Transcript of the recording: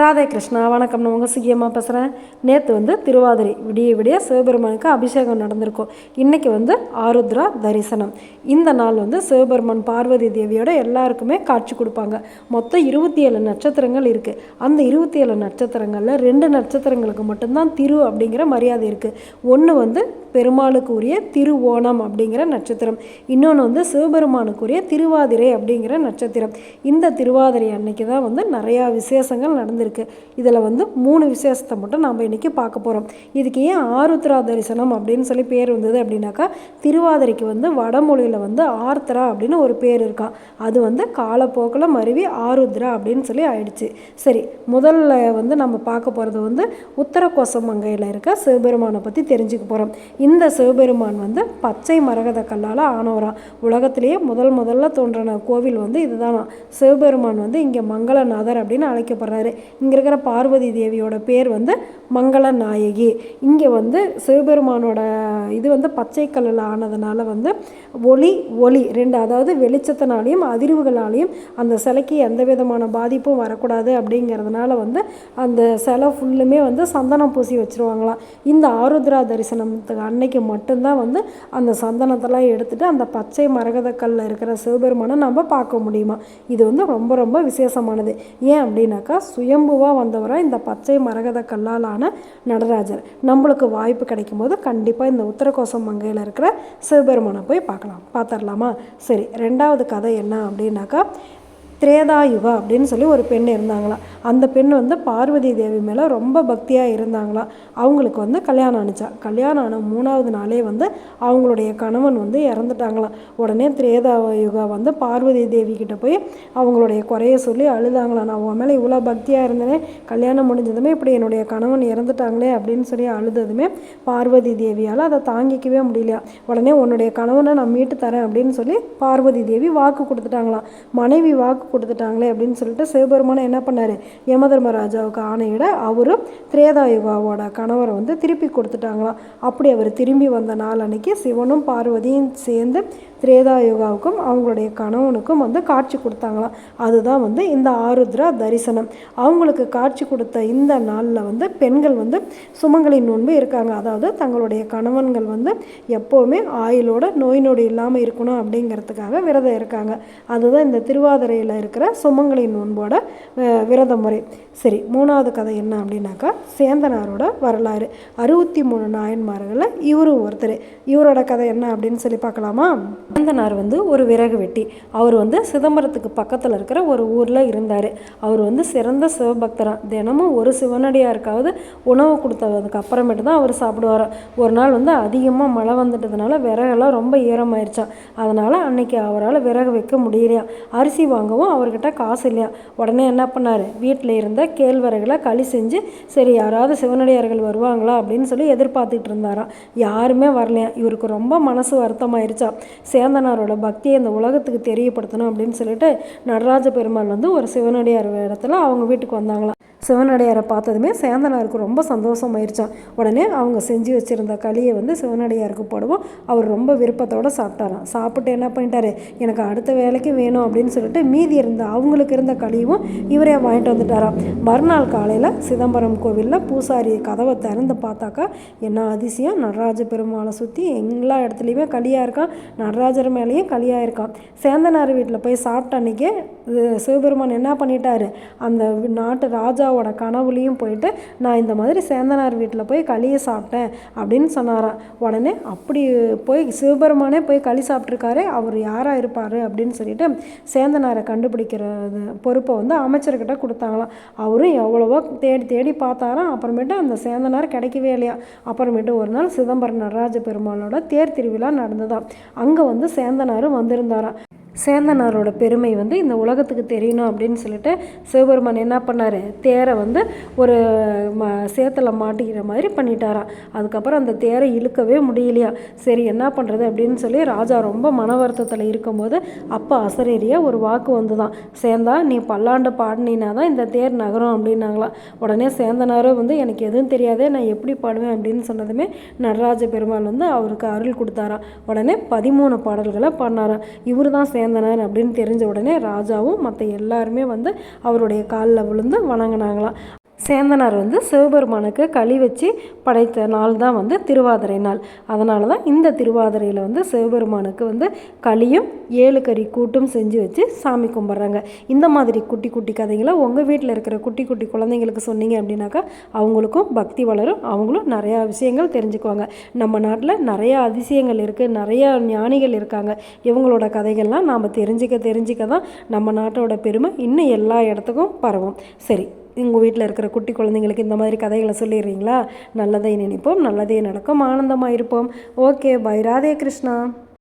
ராதே கிருஷ்ணா வணக்கம் நான் உங்கள் சுகியமாக பேசுகிறேன் நேற்று வந்து திருவாதிரை விடிய விடிய சிவபெருமானுக்கு அபிஷேகம் நடந்திருக்கும். இன்றைக்கி வந்து ஆருத்ரா தரிசனம். இந்த நாள் வந்து சிவபெருமான் பார்வதி தேவியோட எல்லாருக்குமே காட்சி கொடுப்பாங்க. மொத்தம் இருபத்தி ஏழு நட்சத்திரங்கள் இருக்குது அந்த இருபத்தி ஏழு நட்சத்திரங்களில் ரெண்டு நட்சத்திரங்களுக்கு மட்டும்தான் திரு அப்படிங்கிற மரியாதை இருக்குது ஒன்று வந்து பெருமாளுக்குரிய திருவோணம் அப்படிங்கிற நட்சத்திரம். இன்னொன்று வந்து சிவபெருமானுக்குரிய திருவாதிரை அப்படிங்கிற நட்சத்திரம். இந்த திருவாதிரை அன்னைக்கு தான் வந்து நிறையா விசேஷங்கள் நடந்திருக்கு. இதில் வந்து மூணு விசேஷத்தை மட்டும் நாம் இன்றைக்கி பார்க்க போகிறோம் இதுக்கு ஏன் ஆருத்ரா தரிசனம் அப்படின்னு சொல்லி பேர் வந்தது அப்படின்னாக்கா திருவாதிரைக்கு வந்து வடமொழியில் வந்து ஆர்த்ரா அப்படின்னு ஒரு பேர் இருக்கான் அது வந்து காலப்போக்கில் மருவி ஆருத்ரா அப்படின்னு சொல்லி ஆயிடுச்சு. சரி முதல்ல வந்து நம்ம பார்க்க போகிறது வந்து உத்தர கோசமங்கையில் இருக்க சிவபெருமானை பற்றி தெரிஞ்சுக்க போகிறோம் இந்த சிவபெருமான் வந்து பச்சை மரகத கல்லால் ஆனவராம் உலகத்திலேயே முதல் முதல்ல தோன்றின கோவில் வந்து இதுதான். சிவபெருமான் வந்து இங்கே மங்களநாதர் அப்படின்னு அழைக்கப்படுறாரு. இங்கே இருக்கிற பார்வதி தேவியோட பேர் வந்து மங்கள நாயகி இங்கே வந்து சிவபெருமானோட இது வந்து பச்சை கல்லில் ஆனதுனால வந்து ஒளி ஒளி ரெண்டு அதாவது வெளிச்சத்தினாலையும் அதிர்வுகளாலையும் அந்த சிலைக்கு எந்த விதமான பாதிப்பும் வரக்கூடாது அப்படிங்கிறதுனால வந்து அந்த சிலை ஃபுல்லுமே வந்து சந்தனம் பூசி வச்சுருவாங்களாம். இந்த ஆருத்ரா தரிசனத்துக்கான அன்னைக்கு மட்டும்தான் வந்து அந்த சந்தனத்தெல்லாம் எடுத்துகிட்டு அந்த பச்சை மரகத கல்லில் இருக்கிற சிவபெருமானை நம்ம பார்க்க முடியுமா? இது வந்து ரொம்ப ரொம்ப விசேஷமானது. ஏன் அப்படின்னாக்கா சுயம்புவாக வந்தவராக இந்த பச்சை மரகத கல்லால் ஆன நடராஜர். நம்மளுக்கு வாய்ப்பு கிடைக்கும் போது கண்டிப்பாக இந்த உத்தரகோசம் மங்கையில் இருக்கிற சிவபெருமானை போய் பார்க்கலாம். பார்த்துடலாமா சரி ரெண்டாவது கதை என்ன அப்படின்னாக்கா திரேதாயுகா அப்படின்னு சொல்லி ஒரு பெண் இருந்தாங்களாம் அந்த பெண் வந்து பார்வதி தேவி மேலே ரொம்ப பக்தியாக இருந்தாங்களாம் அவங்களுக்கு வந்து கல்யாணம் ஆணுச்சா. கல்யாணம் ஆன மூணாவது நாளே வந்து அவங்களுடைய கணவன் வந்து இறந்துட்டாங்களாம் உடனே திரேதாயுகா வந்து பார்வதி தேவி கிட்ட போய் அவங்களுடைய குறைய சொல்லி அழுதாங்களாம். நான் உன் மேலே இவ்வளோ பக்தியாக இருந்தேனே. கல்யாணம் முடிஞ்சதுமே இப்படி என்னுடைய கணவன் இறந்துட்டாங்களே அப்படின்னு சொல்லி அழுததுமே பார்வதி தேவியால் அதை தாங்கிக்கவே முடியலையா. உடனே உன்னுடைய கணவனை நான் மீட்டு தரேன் அப்படின்னு சொல்லி பார்வதி தேவி வாக்கு கொடுத்துட்டாங்களாம். மனைவி வாக்கு கொடுத்துட்டாங்களே அப்படின்னு சொல்லிட்டு சிவபெருமானை என்ன பண்ணார்? யமதர்மராஜாவுக்கு ஆணையிட அவரும் திரேதாயுகாவோட கணவரை வந்து திருப்பி கொடுத்துட்டாங்களாம். அப்படி அவர் திரும்பி வந்த நாள் அன்னைக்கு சிவனும் பார்வதியும் சேர்ந்து திரேதாயுகாவுக்கும் அவங்களுடைய கணவனுக்கும் வந்து காட்சி கொடுத்தாங்களாம். அதுதான் வந்து இந்த ஆருத்ரா தரிசனம். அவங்களுக்கு காட்சி கொடுத்த இந்த நாளில் வந்து பெண்கள் வந்து சுமங்கலின் நோன்பு இருக்காங்க. அதாவது தங்களுடைய கணவன்கள் வந்து எப்போவுமே ஆயுளோட நோய் நொடி இல்லாமல் இருக்கணும் அப்படிங்கிறதுக்காக விரதம் இருக்காங்க. அதுதான் இந்த திருவாதிரையில் இருக்கிற சுமங்கலி நோன்போட விரத முறை. சரி மூணாவது கதை என்ன அப்படின்னாக்கா சேந்தனாரோட வரலாறு. அறுபத்தி மூணு நாயன்மார்களில் இவரும் ஒருத்தர். இவரோட கதை என்ன அப்படின்னு சொல்லி பார்க்கலாமா? சேந்தனார் வந்து ஒரு விறகு வெட்டி. அவர் வந்து சிதம்பரத்துக்கு பக்கத்தில் இருக்கிற ஒரு ஊரில் இருந்தார். அவர் வந்து சிறந்த சிவபக்தரா. தினமும் ஒரு சிவனடியாருக்காவது உணவு கொடுத்ததுக்கு அப்புறமேட்டு தான் அவர் சாப்பிடுவார். ஒரு நாள் வந்து அதிகமாக மழை வந்துட்டதுனால விறகெல்லாம் ரொம்ப ஈரமாயிருச்சான் அதனால் அன்னைக்கு அவரால் விறகு வைக்க முடியலையா. அரிசி வாங்கவும் அவர்கிட்ட காசு இல்லையா. உடனே என்ன பண்ணார்? வீட்டில் இருந்த கேழ்வரகுல களி செஞ்சு சரி யாராவது சிவனடியார்கள் வருவாங்களா அப்படின்னு சொல்லி எதிர்பார்த்துட்டு இருந்தாராம். யாருமே வரலையா. இவருக்கு ரொம்ப மனசு வருத்தமாயிருச்சா. சேந்தனாரோட பக்தியை இந்த உலகத்துக்கு தெரியப்படுத்தணும் அப்படின்னு சொல்லிட்டு நடராஜ பெருமாள் வந்து ஒரு சிவனடியார் இடத்துல அவங்க வீட்டுக்கு வந்தாங்களாம். சிவனடியாரை பார்த்ததுமே சேந்தனாருக்கு ரொம்ப சந்தோஷமாயிருச்சான் உடனே அவங்க செஞ்சு வச்சுருந்த களியை வந்து சிவனடியாருக்கு போடுவோம். அவர் ரொம்ப விருப்பத்தோடு சாப்பிட்டாராம். சாப்பிட்டு என்ன பண்ணிட்டாரு? எனக்கு அடுத்த வேலைக்கு வேணும் அப்படின்னு சொல்லிட்டு மீதி இருந்த அவங்களுக்கு இருந்த களியும் இவரே வாங்கிட்டு வந்துட்டாராம். மறுநாள் காலையில் சிதம்பரம் கோவிலில் பூசாரி கதவை திறந்து பார்த்தாக்கா என்ன அதிசயம்? நடராஜ பெருமாளை சுற்றி எல்லா இடத்துலையுமே களியாக இருக்கான். நடராஜர் மேலேயும் களியாக இருக்கான். சேந்தனார் வீட்டில் போய் சாப்பிட்ட அன்னைக்கே சிவபெருமான் என்ன பண்ணிட்டாரு? அந்த நாட்டு ராஜா ராஜாவோட கனவுலையும் போயிட்டு நான் இந்த மாதிரி சேந்தனார் வீட்டில் போய் களியை சாப்பிட்டேன் அப்படின்னு சொன்னாராம் உடனே அப்படி போய் சிவபெருமானே போய் களி சாப்பிட்ருக்காரு அவர் யாராக இருப்பார்? அப்படின்னு சொல்லிட்டு சேந்தனாரை கண்டுபிடிக்கிறது பொறுப்பை வந்து அமைச்சர்கிட்ட கொடுத்தாங்களாம். அவரும் எவ்வளவோ தேடி தேடி பார்த்தாராம். அப்புறமேட்டு அந்த சேந்தனார் கிடைக்கவே இல்லையா? அப்புறமேட்டு ஒரு நாள் சிதம்பரம் நடராஜ பெருமாளோட தேர் திருவிழா நடந்ததாம். அங்கே வந்து சேந்தனாரும் வந்திருந்தாராம். சேந்தனாரோட பெருமை வந்து இந்த உலகத்துக்கு தெரியணும் அப்படின்னு சொல்லிட்டு சிவபெருமான் என்ன பண்ணார்? தேரை வந்து ஒரு ம சேத்தில் மாட்டிக்கிற மாதிரி பண்ணிட்டாராம். அதுக்கப்புறம் அந்த தேரை இழுக்கவே முடியலையா? சரி என்ன பண்ணுறது அப்படின்னு சொல்லி ராஜா ரொம்ப மன வருத்தத்தில் இருக்கும்போது அப்போ அசரேரியா ஒரு வாக்கு வந்துதான். சேந்தா நீ பல்லாண்டு பாடினா தான் இந்த தேர் நகரும் அப்படின்னாங்களாம் உடனே சேந்தனாரும் வந்து எனக்கு எதுவும் தெரியாதே நான் எப்படி பாடுவேன்? அப்படின்னு சொன்னதுமே நடராஜ பெருமாள் வந்து அவருக்கு அருள் கொடுத்தாராம். உடனே பதிமூணு பாடல்களை பண்ணாராம் இவர் தான் சேந்தனார் அப்படின்னு தெரிஞ்ச உடனே ராஜாவும் மற்ற எல்லாருமே வந்து அவருடைய காலில் விழுந்து வணங்கினாங்களாம். சேந்தனார் வந்து சிவபெருமானுக்கு களி வச்சு படைத்த நாள் தான் வந்து திருவாதிரை நாள். அதனால தான் இந்த திருவாதிரையில் வந்து சிவபெருமானுக்கு வந்து களியும் ஏழு கறி கூட்டும் செஞ்சு வச்சு சாமி கும்பிட்றாங்க. இந்த மாதிரி குட்டி குட்டி கதைகளை உங்கள் வீட்டில் இருக்கிற குட்டி குட்டி குழந்தைங்களுக்கு சொன்னீங்க அப்படின்னாக்கா அவங்களுக்கும் பக்தி வளரும். அவங்களும் நிறையா விஷயங்கள் தெரிஞ்சுக்குவாங்க. நம்ம நாட்டில் நிறையா அதிசயங்கள் இருக்குது நிறையா ஞானிகள் இருக்காங்க. இவங்களோட கதைகள்லாம் நாம் தெரிஞ்சுக்க தெரிஞ்சுக்க தான் நம்ம நாட்டோட பெருமை இன்னும் எல்லா இடத்துக்கும் பரவும். சரி உங்கள் வீட்டில் இருக்கிற குட்டி குழந்தைங்களுக்கு இந்த மாதிரி கதைகளை சொல்லிடுறீங்களா? நல்லதை நினைப்போம் நல்லதே நடக்கும். ஆனந்தமாக இருப்போம். Okay bye. ராதே கிருஷ்ணா.